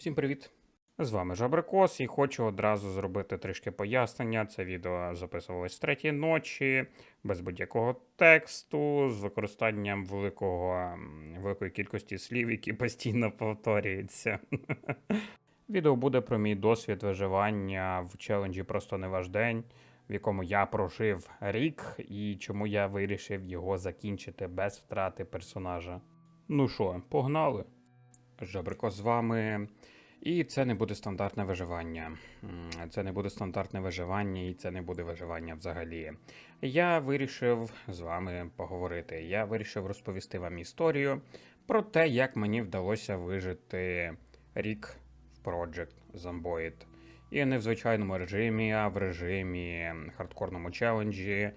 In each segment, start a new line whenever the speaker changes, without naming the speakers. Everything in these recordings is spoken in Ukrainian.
Всім привіт! З вами Жабрикос і хочу одразу зробити трішки пояснення. Це відео записувалось третій ночі, без будь-якого тексту, з використанням великого, великої кількості слів, які постійно повторюються. Відео буде про мій досвід виживання в челенджі Просто не ваш день, в якому я прожив рік і чому я вирішив його закінчити без втрати персонажа. Ну що, погнали? Жабрико з вами. І це не буде стандартне виживання. Це не буде стандартне виживання, і це не буде виживання взагалі. Я вирішив з вами поговорити. Я вирішив розповісти вам історію про те, як мені вдалося вижити рік в Project Zomboid. І не в звичайному режимі, а в режимі хардкорному челенджі.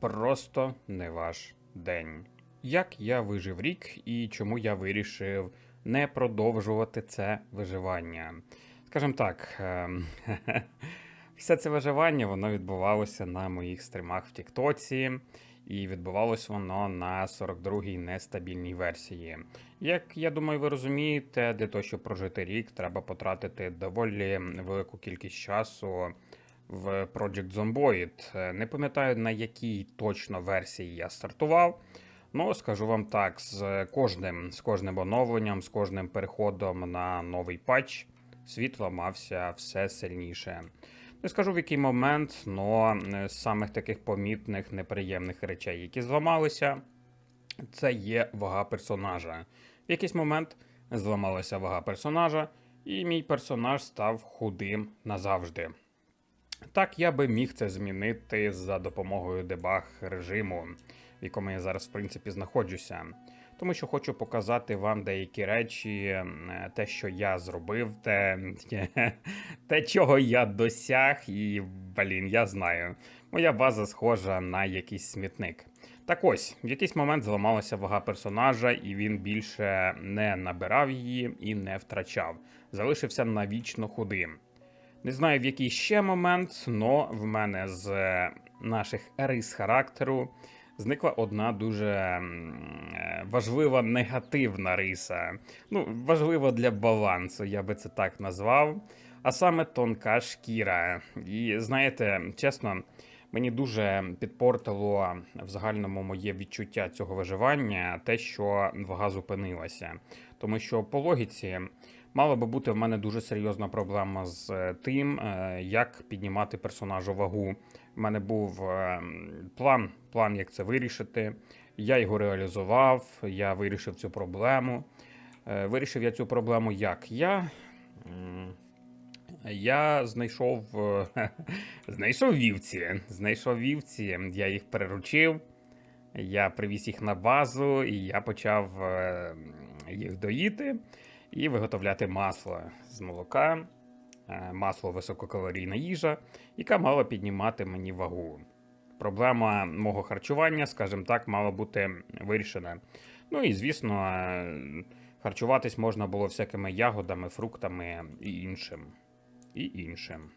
Просто не ваш день. Як я вижив рік і чому я вирішив не продовжувати це виживання. Скажімо так, ем, все це виживання воно відбувалося на моїх стримах в Тіктоці, і відбувалось воно на 42-й нестабільній версії. Як я думаю, ви розумієте, для того, щоб прожити рік, треба потратити доволі велику кількість часу в Project Zomboid. Е, Не пам'ятаю на якій точно версії я стартував. Ну, скажу вам так, з кожним, з кожним оновленням, з кожним переходом на новий патч, світ ламався все сильніше. Не скажу в який момент, але з самих таких помітних неприємних речей, які зламалися, це є вага персонажа. В якийсь момент зламалася вага персонажа, і мій персонаж став худим назавжди. Так, я би міг це змінити за допомогою дебаг режиму, в якому я зараз, в принципі, знаходжуся. Тому що хочу показати вам деякі речі, те, що я зробив, те, те, чого я досяг, і, блін, я знаю. Моя база схожа на якийсь смітник. Так ось, в якийсь момент зламалася вага персонажа, і він більше не набирав її і не втрачав. Залишився навічно худим. Не знаю в який ще момент, але в мене з е, наших рис характеру зникла одна дуже е, важлива негативна риса. Ну, важлива для балансу, я би це так назвав. А саме тонка шкіра. І знаєте, чесно, мені дуже підпортило в загальному моє відчуття цього виживання, те, що вага зупинилася. Тому що по логіці мала би бути в мене дуже серйозна проблема з е, тим, е, як піднімати персонажу вагу. У мене був е, план, план, як це вирішити. Я його реалізував, я вирішив цю проблему. Вирішив я цю проблему як? Я. Я знайшов, знайшов вівці. Знайшов вівці, я їх приручив. Я привіз їх на базу, і я почав їх доїти і виготовляти масло з молока, Е, масло висококалорійна їжа, яка мала піднімати мені вагу. Проблема мого харчування, скажімо так, мала бути вирішена. Ну і звісно, е, харчуватись можна було всякими ягодами, фруктами і іншим. І іншим.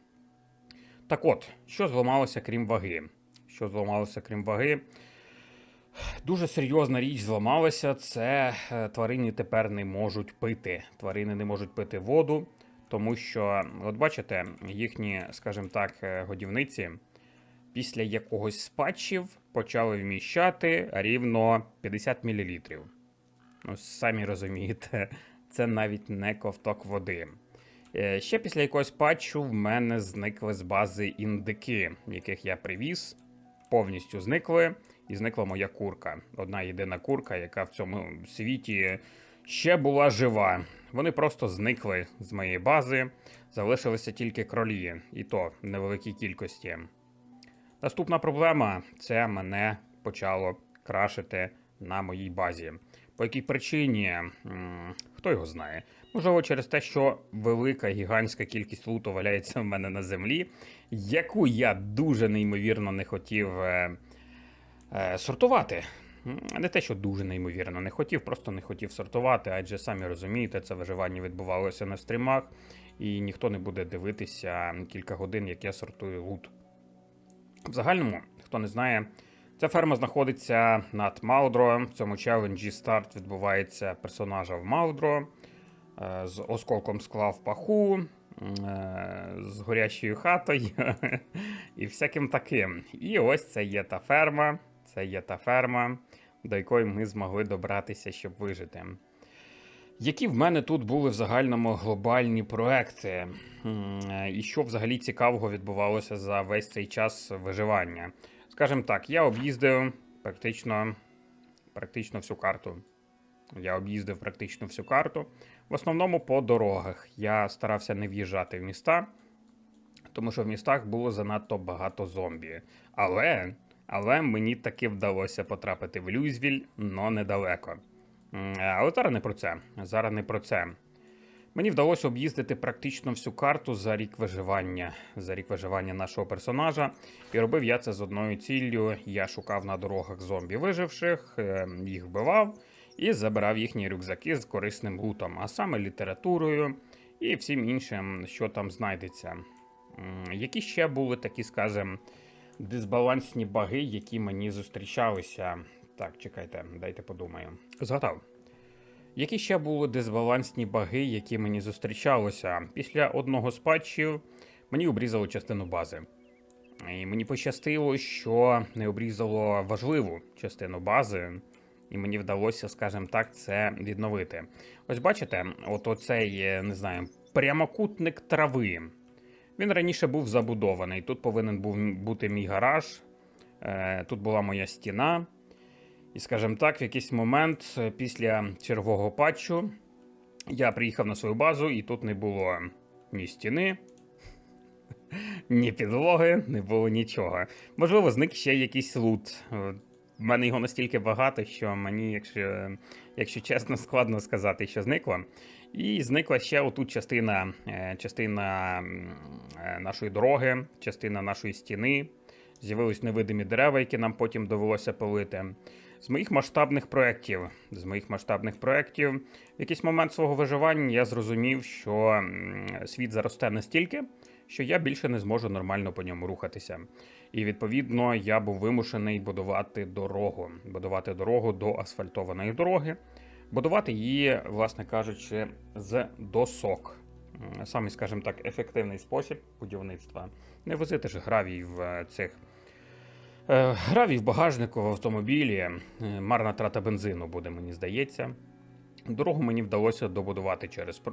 Так от, що зламалося крім ваги? Що зламалося крім ваги? Дуже серйозна річ зламалася. Це е, тварини тепер не можуть пити. Тварини не можуть пити воду, тому що, от бачите, їхні, скажімо так, е, годівниці після якогось з патчів почали вміщати рівно 50 мл. Ну, самі розумієте, це навіть не ковток води. Е, Ще після якогось патчу в мене зникли з бази індики, яких я привіз, повністю зникли, і зникла моя курка. Одна єдина курка, яка в цьому світі ще була жива. Вони просто зникли з моєї бази, залишилися тільки кролі, і то в невеликій кількості. Наступна проблема це мене почало крашити на моїй базі. По якій причині? Хто його знає? Можливо, через те, що велика гігантська кількість луту валяється в мене на землі, яку я дуже неймовірно не хотів е, е, сортувати. Не те, що дуже неймовірно не хотів, просто не хотів сортувати, адже самі розумієте, це виживання відбувалося на стрімах, і ніхто не буде дивитися кілька годин, як я сортую лут. В загальному, хто не знає, ця ферма знаходиться над Маудро. В цьому челенджі старт відбувається персонажа в Маудро. е, з осколком скла в паху, е, з горящою хатою і всяким таким. І ось це є та ферма. Це є та ферма, до якої ми змогли добратися, щоб вижити. Які в мене тут були в загальному глобальні проекти? Е, І що взагалі цікавого відбувалося за весь цей час виживання? Скажімо так, я об'їздив практично, практично всю карту. Я об'їздив практично всю карту. В основному по дорогах. Я старався не в'їжджати в міста, тому що в містах було занадто багато зомбі. Але, але мені таки вдалося потрапити в Люйзвіль, но недалеко. Але зараз не про це. Зараз не про це. Мені вдалося об'їздити практично всю карту за рік виживання, за рік виживання нашого персонажа. І робив я це з одною ціллю. Я шукав на дорогах зомбі виживших, е, їх вбивав і забирав їхні рюкзаки з корисним лутом, а саме літературою і всім іншим, що там знайдеться. Які ще були такі, скажімо, дисбалансні баги, які мені зустрічалися. Так, чекайте, дайте подумаю. Згадав. Які ще були дисбалансні баги, які мені зустрічалися? Після одного з патчів мені обрізали частину бази. І мені пощастило, що не обрізало важливу частину бази, і мені вдалося, скажімо так, це відновити. Ось бачите, от оцей, е, не знаю, прямокутник трави. Він раніше був забудований. Тут повинен був бути мій гараж, е, тут була моя стіна. І, скажімо так, в якийсь момент е, після чергового патчу я приїхав на свою базу, і тут не було ні стіни, ні підлоги, не було нічого. Можливо, зник ще якийсь лут. Е, В мене його настільки багато, що мені, якщо, якщо чесно, складно сказати, що зникло. І зникла ще отут частина, е, частина е, нашої дороги, частина нашої стіни. З'явились невидимі дерева, які нам потім довелося пилити. З моїх масштабних проєктів, з моїх масштабних проєктів, в якийсь момент свого виживання я зрозумів, що світ заросте настільки, що я більше не зможу нормально по ньому рухатися. І відповідно я був вимушений будувати дорогу, будувати дорогу до асфальтованої дороги, будувати її, власне кажучи, з досок. М, Самий, скажімо так, ефективний спосіб будівництва. Не возити ж гравій в е, цих Е, Гравій в багажнику в автомобілі, е, марна трата бензину буде, мені здається. Дорогу мені вдалося добудувати через е,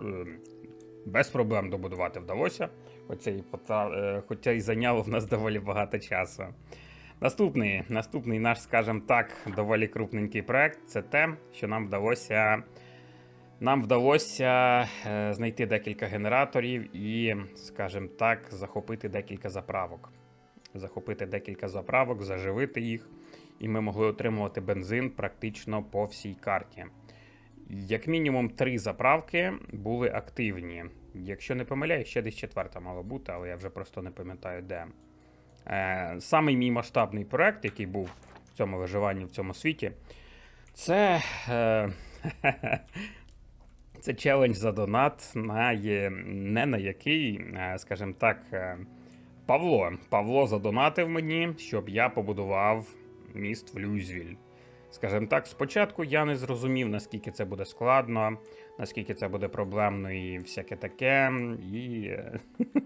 без проблем добудувати вдалося. Хоча і, пота- хоча і зайняло в нас доволі багато часу. Наступний, наступний наш, скажімо так, доволі крупненький проект це те, що нам вдалося. Нам вдалося знайти декілька генераторів і, скажімо так, захопити декілька заправок захопити декілька заправок, заживити їх, і ми могли отримувати бензин практично по всій карті. Як мінімум три заправки були активні. Якщо не помиляюсь, ще десь четверта мала бути, але я вже просто не пам'ятаю де. Е, самий мій масштабний проект, який був в цьому виживанні в цьому світі, це. Е, це челендж за донат, на, не на який, е, скажімо так, е, Павло. Павло задонатив мені, щоб я побудував міст в Люйзвіль. Скажімо так, спочатку я не зрозумів, наскільки це буде складно, наскільки це буде проблемно і всяке таке. І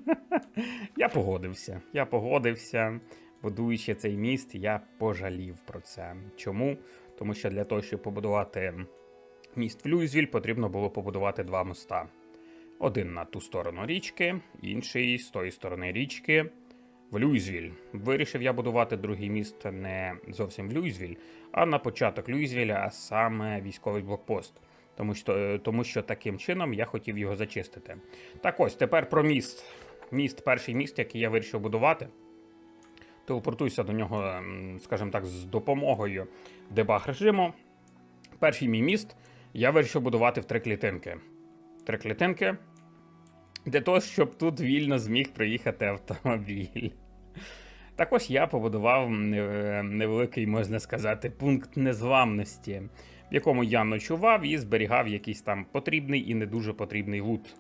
я погодився. Я погодився. Будуючи цей міст, я пожалів про це. Чому? Тому що для того, щоб побудувати міст в Люйзвіль, потрібно було побудувати два моста. Один на ту сторону річки, інший з тої сторони річки в Люйзвіль. Вирішив я будувати другий міст не зовсім в Люйзвіль, а на початок Люйзвіля, а саме військовий блокпост. Тому що, тому що таким чином я хотів його зачистити. Так ось, тепер про міст. Міст, перший міст, який я вирішив будувати. Телепортуйся до нього, скажімо так, з допомогою дебаг режиму. Перший мій міст я вирішив будувати в три клітинки. Три клітинки. Для того, щоб тут вільно зміг приїхати автомобіль. Також я побудував е, невеликий, можна сказати, пункт незламності, в якому я ночував і зберігав якийсь там потрібний і не дуже потрібний лут.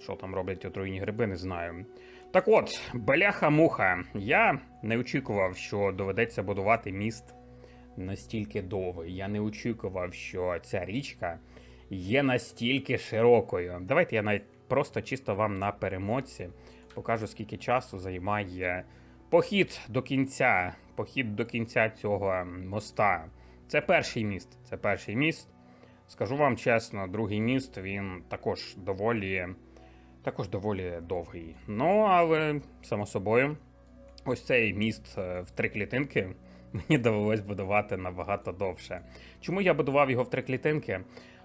Що там роблять отруйні гриби, не знаю. Так от, бляха-муха. Я не очікував, що доведеться будувати міст настільки довгий. Я не очікував, що ця річка, є настільки широкою. Давайте я навіть просто чисто вам на перемотці покажу, скільки часу займає похід до кінця. Похід до кінця цього моста. Це перший міст. Це перший міст. Скажу вам чесно, другий міст він також доволі, також доволі довгий. Ну, але само собою, ось цей міст е, в три клітинки мені довелось будувати набагато довше. Чому я будував його в три клітинки?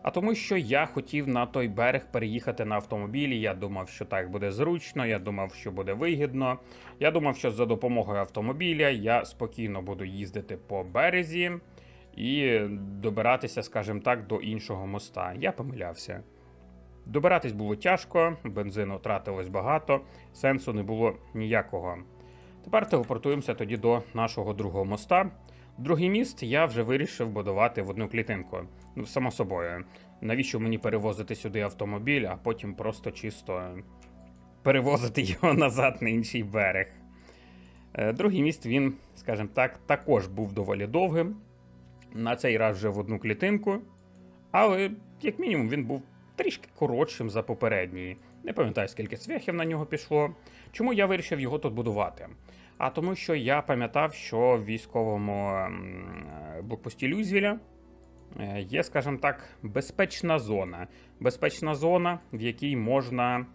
А тому, що я хотів на той берег переїхати на автомобілі. Я думав, що так буде зручно, я думав, що буде вигідно. Я думав, що за допомогою автомобіля я спокійно буду їздити по березі і добиратися, скажімо так, до іншого моста. Я помилявся. Добиратись було тяжко, бензину тратилось багато, сенсу не було ніякого. Тепер телепортуємося тоді до нашого другого моста. Другий міст я вже вирішив будувати в одну клітинку. Ну, само собою. Навіщо мені перевозити сюди автомобіль, а потім просто чисто перевозити його назад на інший берег. Е, Другий міст він, скажімо так, також був доволі довгим. На цей раз вже в одну клітинку. Але, як мінімум, він був трішки коротшим за попередній. Не пам'ятаю, скільки цвяхів на нього пішло. Чому я вирішив його тут будувати? А тому, що я пам'ятав, що в військовому м, е, блокпості Люзвіля е, є, скажімо так, безпечна зона. Безпечна зона, в якій можна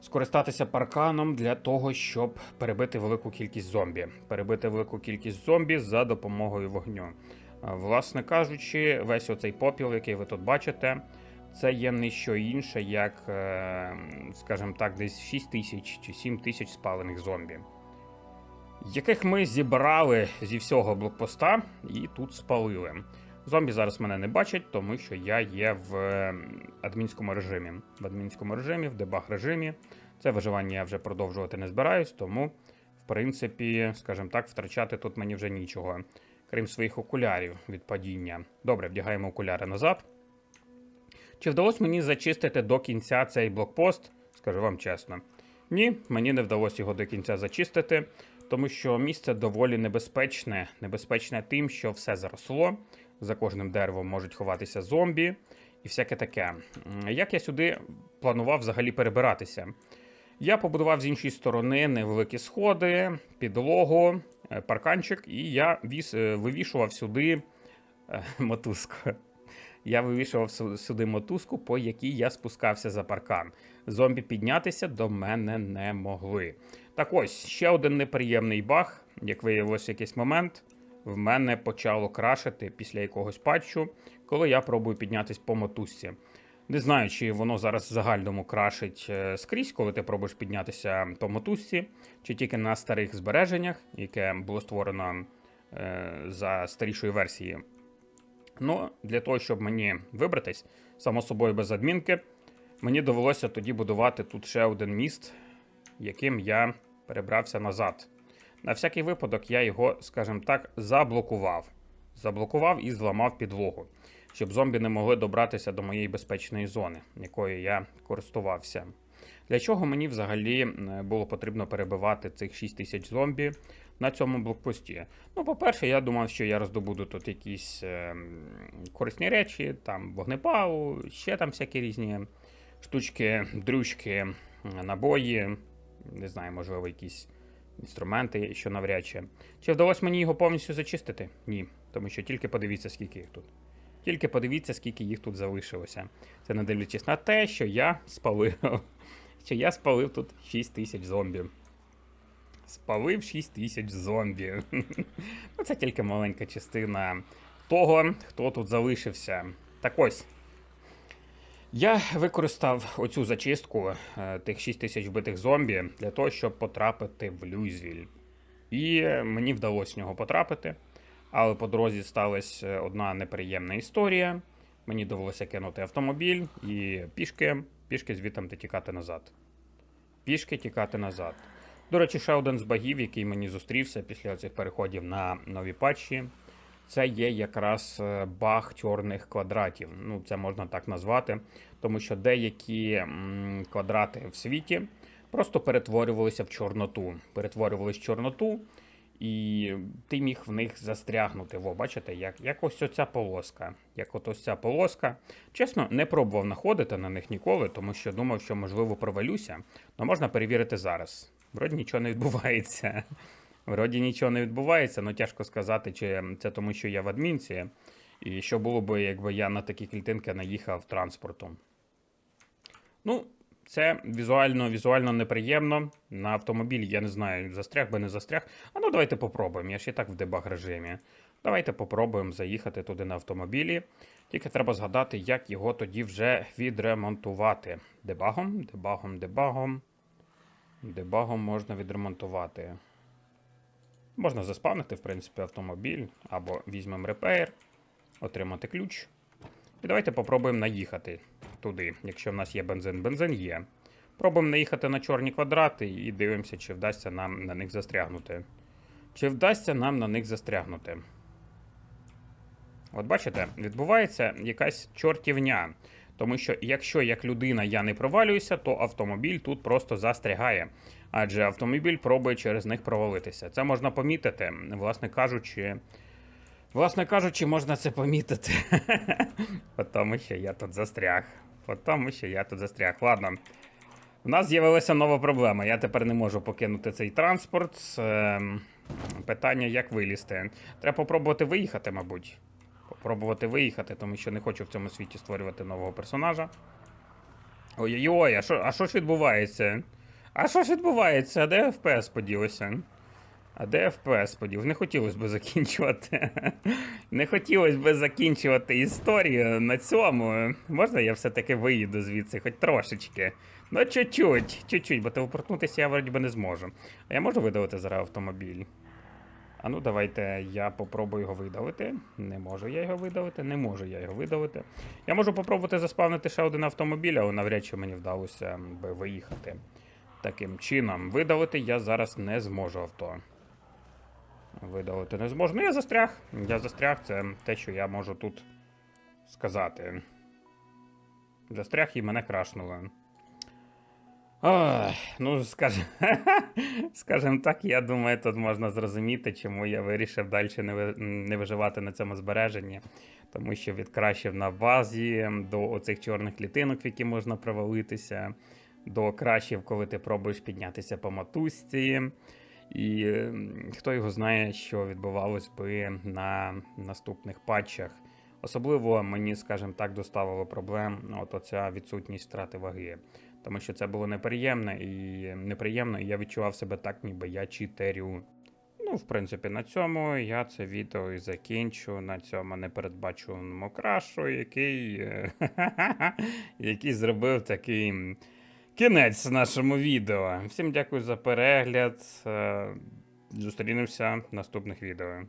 скористатися парканом для того, щоб перебити велику кількість зомбі. Перебити велику кількість зомбі за допомогою вогню. Е, Власне кажучи, весь оцей попіл, який ви тут бачите, це є не що інше, як, е, скажімо так, десь 6 тисяч чи 7 тисяч спалених зомбі, яких ми зібрали зі всього блокпоста і тут спалили. Зомбі зараз мене не бачать, тому що я є в е, адмінському режимі. В адмінському режимі, в дебаг режимі. Це виживання я вже продовжувати не збираюсь, тому, в принципі, скажімо так, втрачати тут мені вже нічого, крім своїх окулярів від падіння. Добре, вдягаємо окуляри назад. Чи вдалося мені зачистити до кінця цей блокпост? Скажу вам чесно. Ні, мені не вдалося його до кінця зачистити, тому що місце доволі небезпечне. Небезпечне тим, що все заросло. За кожним деревом можуть ховатися зомбі і всяке таке. Як я сюди планував взагалі перебиратися? Я побудував з іншої сторони невеликі сходи, підлогу, е, парканчик, і я віс, е, вивішував сюди е, мотузку. Я вивішував сюди мотузку, по якій я спускався за паркан. Зомбі піднятися до мене не могли. Так ось, ще один неприємний баг, як виявилось в якийсь момент, в мене почало крашити після якогось патчу, коли я пробую піднятися по мотузці. Не знаю, чи воно зараз в загальному крашить е, скрізь, коли ти пробуєш піднятися по мотузці, чи тільки на старих збереженнях, яке було створено е, за старішою версією. Ну, для того, щоб мені вибратись, само собою без адмінки, мені довелося тоді будувати тут ще один міст, яким я перебрався назад. На всякий випадок я його, скажімо так, заблокував. Заблокував і зламав підлогу, щоб зомбі не могли добратися до моєї безпечної зони, якою я користувався. Для чого мені взагалі е, було потрібно перебивати цих 6 тисяч зомбі на цьому блокпості? Ну, по-перше, я думав, що я роздобуду тут якісь е, корисні речі, там вогнепалу, ще там всякі різні штучки, дрючки, набої, не знаю, можливо, якісь інструменти, що навряд чи. Чи вдалося мені його повністю зачистити? Ні. Тому що тільки подивіться, скільки їх тут. Тільки подивіться, скільки їх тут залишилося. Це не дивлячись на те, що я спалив. Що я спалив тут 6 тисяч зомбі. Спалив 6 тисяч зомбі. Ну, Це тільки маленька частина того, хто тут залишився. Так ось. Я використав оцю зачистку е, тих 6 тисяч вбитих зомбі для того, щоб потрапити в Люзвіль. І е, мені вдалося в нього потрапити. Але по дорозі сталася одна неприємна історія. Мені довелося кинути автомобіль і пішки, пішки звідти тікати назад. Пішки тікати назад. До речі, ще один з багів, який мені зустрівся після цих переходів на нові патчі. Це є якраз е, баг чорних квадратів. Ну, це можна так назвати, тому що деякі квадрати в світі просто перетворювалися в чорноту. Перетворювалися в чорноту, І ти міг в них застрягнути. Во, бачите, як, як ось оця полоска. Як от ось ця полоска. Чесно, не пробував находити на них ніколи, тому що думав, що можливо провалюся. Але можна перевірити зараз. Вроді нічого не відбувається. Вроді нічого не відбувається, але тяжко сказати, чи це тому, що я в адмінці. І що було б, якби я на такі клітинки наїхав транспортом. Ну, це візуально, візуально неприємно. На автомобілі, я не знаю, застряг би не застряг. А ну давайте попробуємо. Я ж і так в дебаг режимі. Давайте попробуємо заїхати туди на автомобілі. Тільки треба згадати, як його тоді вже відремонтувати. Дебагом, дебагом, дебагом. Дебагом можна відремонтувати. Можна заспавнити, в принципі, автомобіль, або візьмемо репейр, отримати ключ. І давайте попробуємо наїхати туди, якщо в нас є бензин. Бензин є. Пробуємо наїхати на чорні квадрати і дивимося, чи вдасться нам на них застрягнути. Чи вдасться нам на них застрягнути. От бачите, відбувається якась чортівня. Тому що якщо як людина я не провалююся, то автомобіль тут просто застрягає. Адже автомобіль пробує через них провалитися. Це можна помітити, власне кажучи. Власне кажучи, можна це помітити. По тому, що я тут застряг. Тому, що я тут застряг. Ладно. У нас з'явилася нова проблема. Я тепер не можу покинути цей транспорт. Ем, Питання, як вилізти. Треба попробувати виїхати, мабуть. Попробувати виїхати, тому що не хочу в цьому світі створювати нового персонажа. Ой-ой-ой, а що ж відбувається? А що ж відбувається? А де FPS поділося? А де FPS подів? Не хотілося б закінчувати. Не хотілося б закінчувати історію на цьому. Можна я все-таки виїду звідси, хоч трошечки. Ну, чуть-чуть, чуть-чуть, бо телепортнутися я вроді би не зможу. А я можу видалити зараз автомобіль? А ну давайте я попробую його видалити. Не можу я його видалити, не можу я його видалити. Я можу попробувати заспавнити ще один автомобіль, але навряд чи мені вдалося би виїхати. Таким чином, видалити я зараз не зможу авто. Видалити не зможу. Ну, я застряг. Я застряг, це те, що я можу тут сказати. Застряг і мене крашнуло. Ой, ну, скажем, скажем так, я думаю, тут можна зрозуміти, чому я вирішив далі не, не виживати на цьому збереженні. Тому що від кращів на базі до оцих чорних клітинок, в які можна провалитися, до кращів, коли ти пробуєш піднятися по матусці. І хто його знає, що відбувалось би на наступних патчах. Особливо мені, скажімо так, доставило проблем от оця відсутність втрати ваги. Тому що це було неприємно і неприємно, і я відчував себе так, ніби я читерю. Ну, в принципі, на цьому я це відео і закінчу. На цьому непередбачуваному крашу, який, е, який зробив такий кінець нашому відео. Всім дякую за перегляд. е, Зустрінемося в наступних відео.